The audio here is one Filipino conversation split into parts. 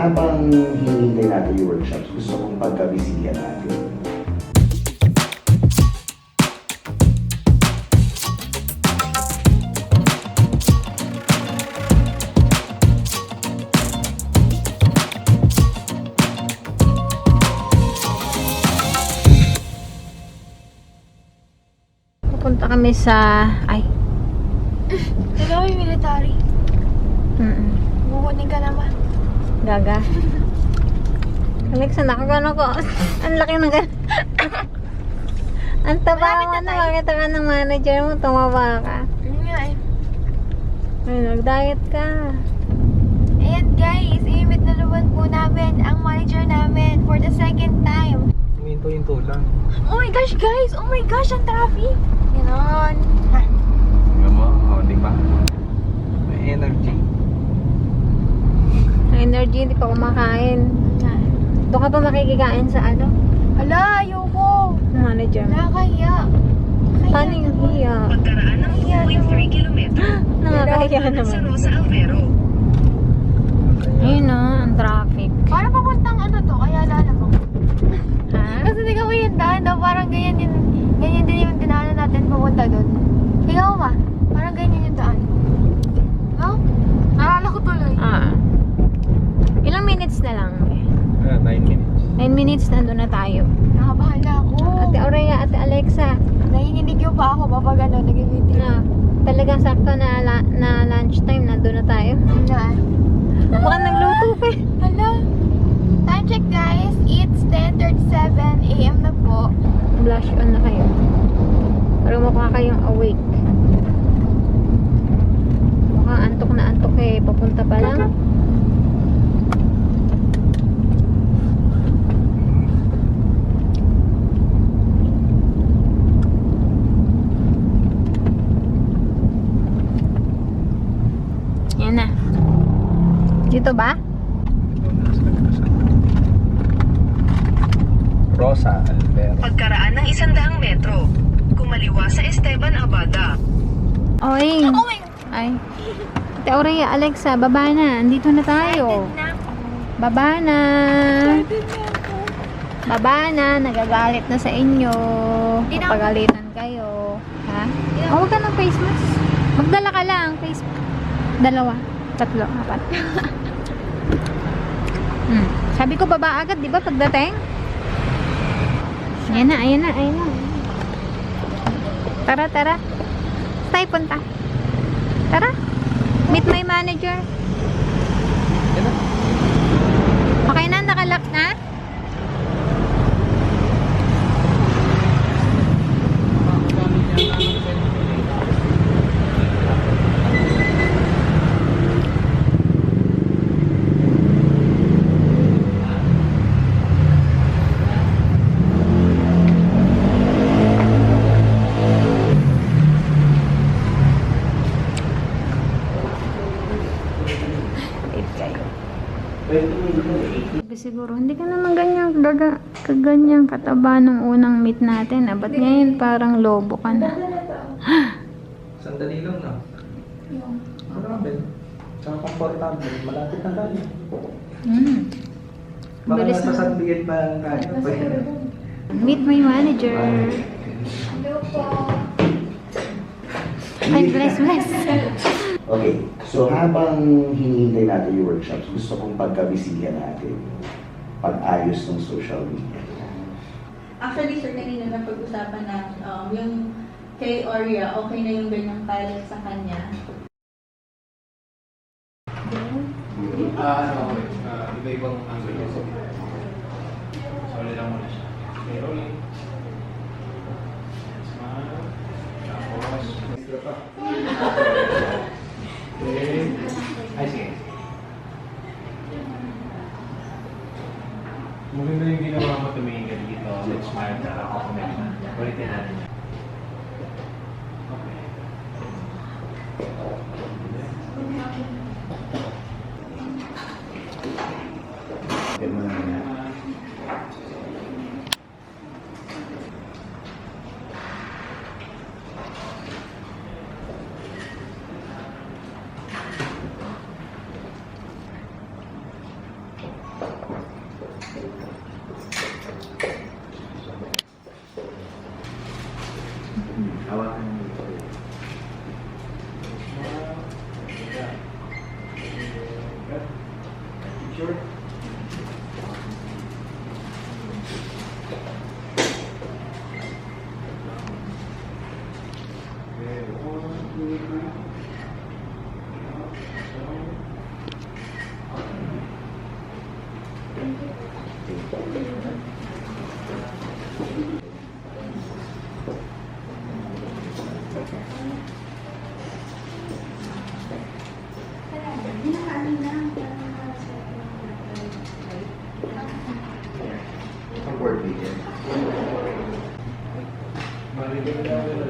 Habang hinihintay natin yung workshops, gusto kong pagkabisihan natin. Pupunta kami sa... Ay. Ikaw yung military. Mm Bukunin ka naman. Gaga. Alexa, nakagano ko. Ang laki ng gan... Ang taba mo na makita ka ng manager mo, tumaba ka. Yun nga eh. Ay, nag-diet ka. Ayan guys, i-meet na naman po namin ang manager namin for the second time. Huminto yung tulang. Oh my gosh guys! Oh my gosh, ang traffic! Ganon. Mo, o, di ba? May energy. Energy, hindi pa kumakain. Doon ka pa makikikain sa ano? Hala, ayoko! Manager. Nakakahiya. Paano yung hiya? Pagkaraan ng 2.3 kilometro, Nakakahiya sa naman. Rosa Alvero. Ayun na, ang traffic. Parang papuntang ano to, kaya lalamang. Ha? Kasi tingnan mo yung daan, no? parang ganyan din, ganyan din yung dinaanan natin pumunta doon. Tingnan mo ma, parang ganyan yung daan. No? Naalala ko tuloy. Ah. Ilang minutes na lang? Ah, 9 minutes. 9 minutes, nandun na tayo. Nakabahan na ako. Ate Aurea, Ate Alexa, Pa ako kapag ano, nagigiti. na talagang sakto na, la, na lunchtime, nandun na tayo. Na. Baka nagluto pa eh. Hala. Time check guys, it's 10.37 a.m. na po. Blush on na kayo. Para mukha kayong awake. Mukha antok na antok eh. Papunta pa lang. Yan na. Dito ba? Rosa Alvero. Pagkaraan ng isandahang metro, kumaliwa sa Esteban Abada. Oy. Oh Ay. Ate Aurea, Alexa, baba na. Andito na tayo. Baba na. Baba na. Nagagalit na sa inyo. Papagalitan kayo. Ha? Oh, huwag ka ng face mask. Magdala ka lang. Face Dalawa. Tatlo. Apat. hmm. Sabi ko baba agad, di ba? Pagdating. Ayan na, ayan na, ayan na. Tara, tara. Tayo punta. Tara. Meet my manager. Okay na, nakalock na? Siguro, hindi ka naman ganyan, gaga, kaganyan kataba nung unang meet natin. Ah, ba't ngayon parang lobo ka na? Sandali lang na. Marami. Tsaka komportable. Malapit na tayo. Hmm. Baka Bilis nasa Miguel pa tayo. Meet my manager. Ay, bless, bless. Okay, so habang hinihintay natin yung workshops, gusto kong pagkabisihan natin pag-ayos ng social media. Actually, sir, kanina na pag-usapan na um, yung kay Oria, okay na yung ganyang pilot sa kanya. Ah, ano. Ah, iba-ibang angle จะเอาคอกเมนต์มาบริกาน Thank you.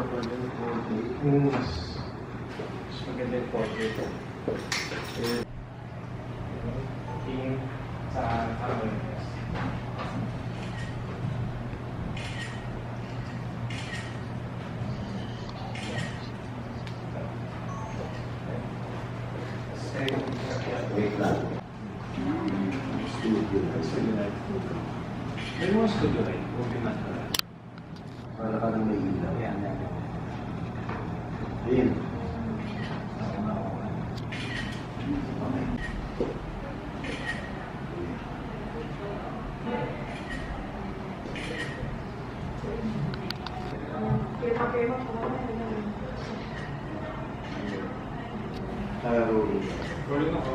Yung mas mas maganda yung portrait. Eh, Tingin sa camera. Wait lang. Studio. May mga studio rin. Movie mat ka lang. Para ka nang may ilaw. Ayan, ayan. Ayun. Taro. Rolling ako.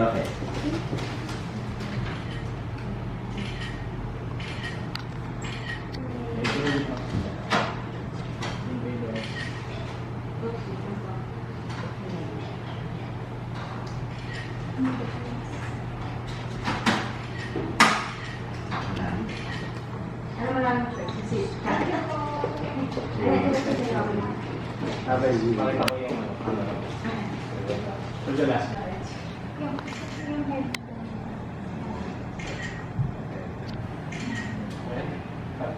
Okay. Sabay, Pakita ko yung the last. Okay. Cut.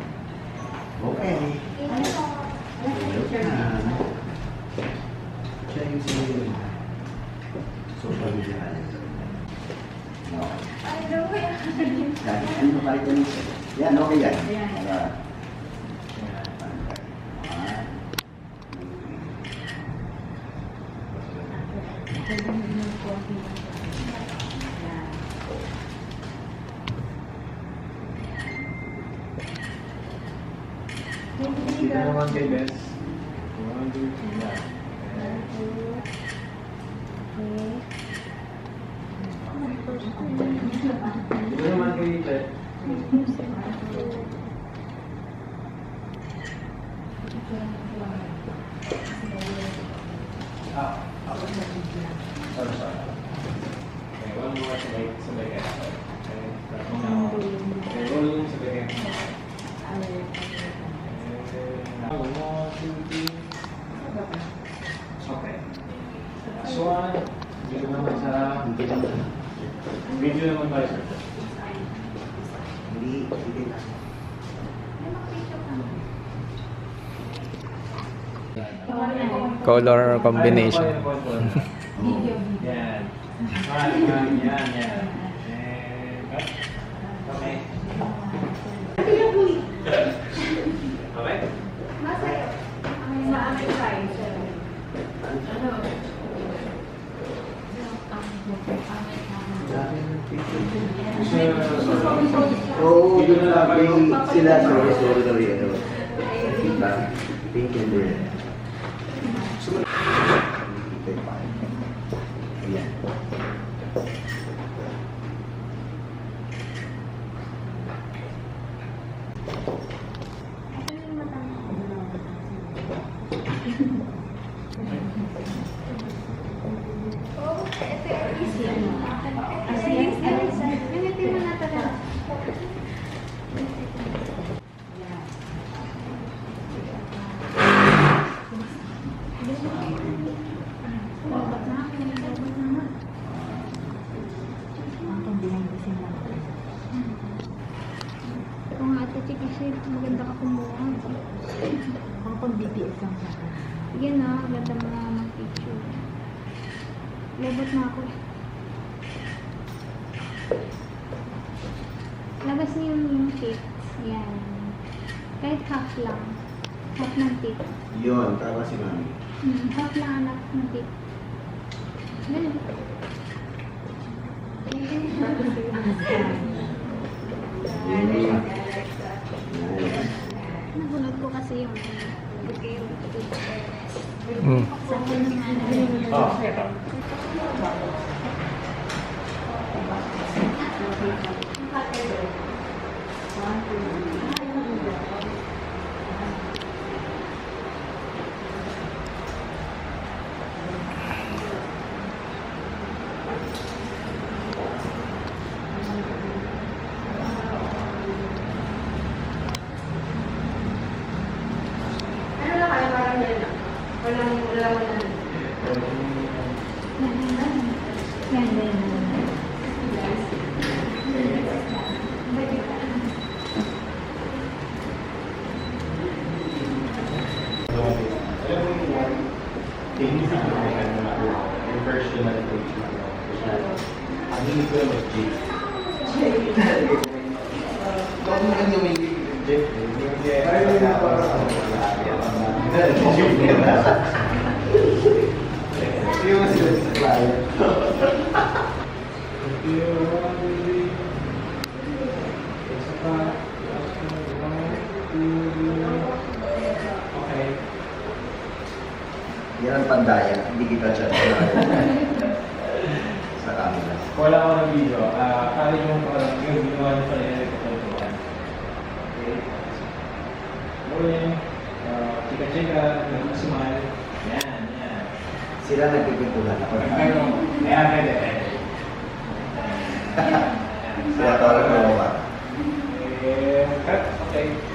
Okay. Siya yung sinunod. Social media manager. No. Yan, ano ba nito? Yan, okay yan Ah. Dito naman kay Bes. One, two, three. Yan. Dito naman kay Ted. Ah, ako. Sorry. Okay, one more sabay, sabay kayo. Okay, tapos na. Okay, roll yung sabay kayo. One. Okay. Last one. Dito naman sa... Video naman tayo, sir. Hindi, hindi na. Color combination. Yan. Yan, yan, yan, yan. And cut. Okay. Okay? Pink sila, sorry, sorry yun. ano. Diba? Pink and red. Ayan. Ito nga ate Chi kasi maganda ka kumuha. Ang pang BTS lang sa akin. Sige na, ganda mo na mag-picture. Labot na ako. Labas niyo yung, yung tips. Yan. Kahit half lang. Half ng tip. Yun, tama si Mami. Hmm, half lang anak ng tip. Ganun. Nabunod ko kasi yung sa akin naman. Oh, ito. Ano lang kayo, parang yan lang. Walang, walang, walang. Yan, yan, yan. If you want to be- Isa pa. One, two, Okay. Yan ang pandaya. Hindi kita chat. sa camera. Wala ako ng video. Ah, kali yung parang yung ginawa niyo pala yung ipagtutuan. Okay. Rolling. Ah, chika-chika. Smile. Yan, yan. Sila nagpipintuhan ako. Pero, ayan, pwede, pwede. Sila tawag mo ba? Eh. Okay.